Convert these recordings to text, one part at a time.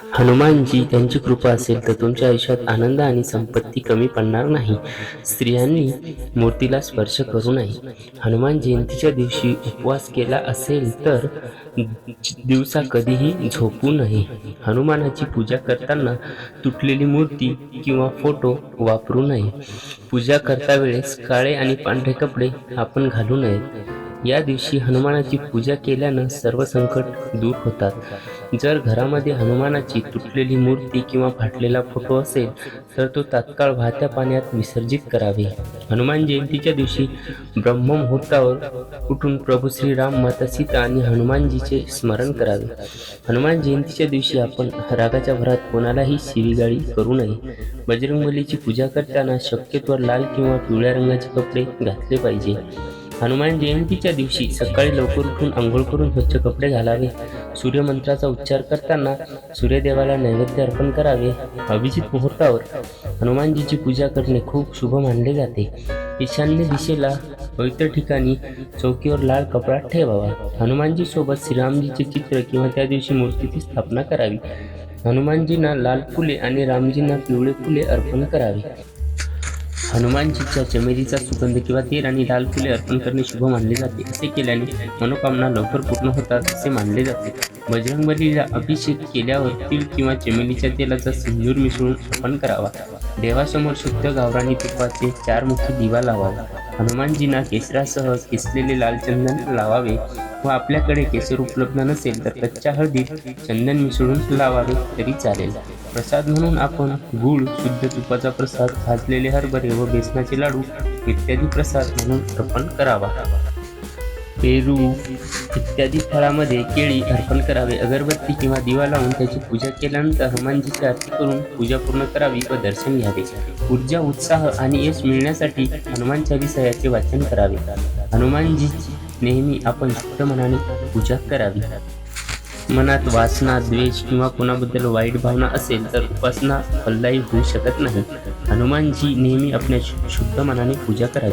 हनुमानजी यांची कृपा असेल तर तुमच्या आयुष्यात आनंद आणि संपत्ती कमी पडणार नाही. स्त्रियांनी मूर्तीला स्पर्श करू नये. हनुमान जयंतीच्या दिवशी उपवास केला असेल तर दिवसा कधीही झोपू नये. हनुमानाची पूजा करताना तुटलेली मूर्ती किंवा फोटो वापरू नये. पूजा करता वेळेस काळे आणि पांढरे कपडे आपण घालू नयेत. या दिवशी हनुमानाची पूजा केल्यानं सर्व संकट दूर होतात. जर घरामध्ये हनुमानाची तुटलेली मूर्ती किंवा फाटलेला फोटो असेल तर तो तात्काळ वाहत्या पाण्यात विसर्जित करावे. हनुमान जयंतीच्या दिवशी ब्रह्ममुहूर्तावर उठून प्रभू श्रीराम माता सीता आणि हनुमानजीचे स्मरण करावे. हनुमान जयंतीच्या दिवशी आपण रागाच्या भरात कोणालाही शिवीगाळी करू नये. बजरंगबलीची पूजा करताना शक्यतोवर लाल किंवा पिवळ्या रंगाचे कपडे घातले पाहिजे. हनुमान जयंतीच्या दिवशी सकाळी लवकर उठून आंघोळ करून स्वच्छ कपडे घालावे. सूर्यमंत्राचा उच्चार करताना सूर्यदेवाला नैवेद्य अर्पण करावे. अभिजित मुहूर्तावर हनुमानजीची पूजा करणे खूप शुभ मानले जाते. ईशान्य दिशेला पवित्र ठिकाणी चौकीवर लाल कपडा ठेवावा. हनुमानजी सोबत श्रीरामजीचे चित्र किंवा त्या दिवशी मूर्तीची स्थापना करावी. हनुमानजींना लाल फुले आणि रामजींना पिवळे फुले अर्पण करावे. हनुमानजीच्या चमेलीचा सुगंध किंवा तेल आणि लाल फुले अर्पण करणे शुभ मानले जाते. असे केल्याने मनोकामना लवकर पूर्ण होतात असे मानले जाते. बजरंगबलीला अभिषेक केल्यावर तिळ किंवा चमेलीच्या तेलाचा सिंदूर मिसळून अर्पण करावा. देवासमोर शुद्ध गावरानी तुपाचे चार मुखी दिवा लावावा. हनुमानजींना केसरासह किसलेले लाल चंदन लावावे व आपल्याकडे केसर उपलब्ध नसेल तर कच्च्या हळदीत चंदन मिसळून लावावे तरी चालेल. प्रसाद म्हणून आपण गूळ शुद्ध तुपाचा प्रसाद भाजलेले हरभरे व बेसनाचे लाडू इत्यादी प्रसाद म्हणून अर्पण करावा. पेरू इत्यादी फळामध्ये केळी अर्पण करावे. अगरबत्ती किंवा दिवा लावून त्याची पूजा केल्यानंतर हनुमानजीची आरती करून पूजा पूर्ण करावी व दर्शन घ्यावे. ऊर्जा उत्साह आणि यश मिळण्यासाठी हनुमान चालिसायाचे वाचन करावे. हनुमानजीची नेहमी आपण शुद्ध मनाने पूजा करावी. मनात वासना द्वेष किंवा कोणाबद्दल वाईट भावना असेल तर उपासना फलदायी होऊ शकत नाही. हनुमानजी नेहमी आपल्या शु- शुद्ध मनाने पूजा करावी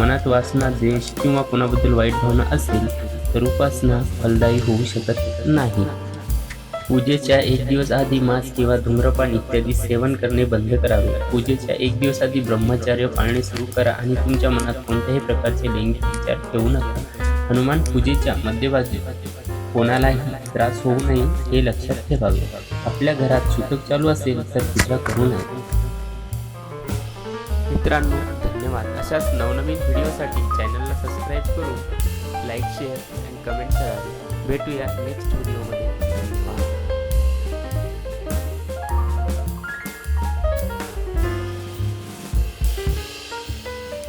मनात वासना द्वेष किंवा कोणाबद्दल वाईट भावना असेल तर उपासना फलदायी होऊ शकत नाही. पूजेच्या एक दिवस आधी मांस किंवा धूम्रपान इत्यादी सेवन करणे बंद करावे. पूजेच्या एक दिवस आधी ब्रह्मचार्य पाळणे सुरू करा आणि तुमच्या मनात कोणत्याही प्रकारचे लैंगिक विचार ठेवू नका. हनुमान पूजेच्या मध्यभागी. कोणालाही त्रास होऊ नये हे लक्षात ठेवावे. आपल्या घरात सुतक चालू असेल तर पूजा करू नये. मित्रांनो धन्यवाद. अशाच नवनवीन व्हिडिओसाठी चॅनलला सबस्क्राईब करून लाईक शेअर आणि कमेंट करावे. भेटूया नेक्स्ट व्हिडिओमध्ये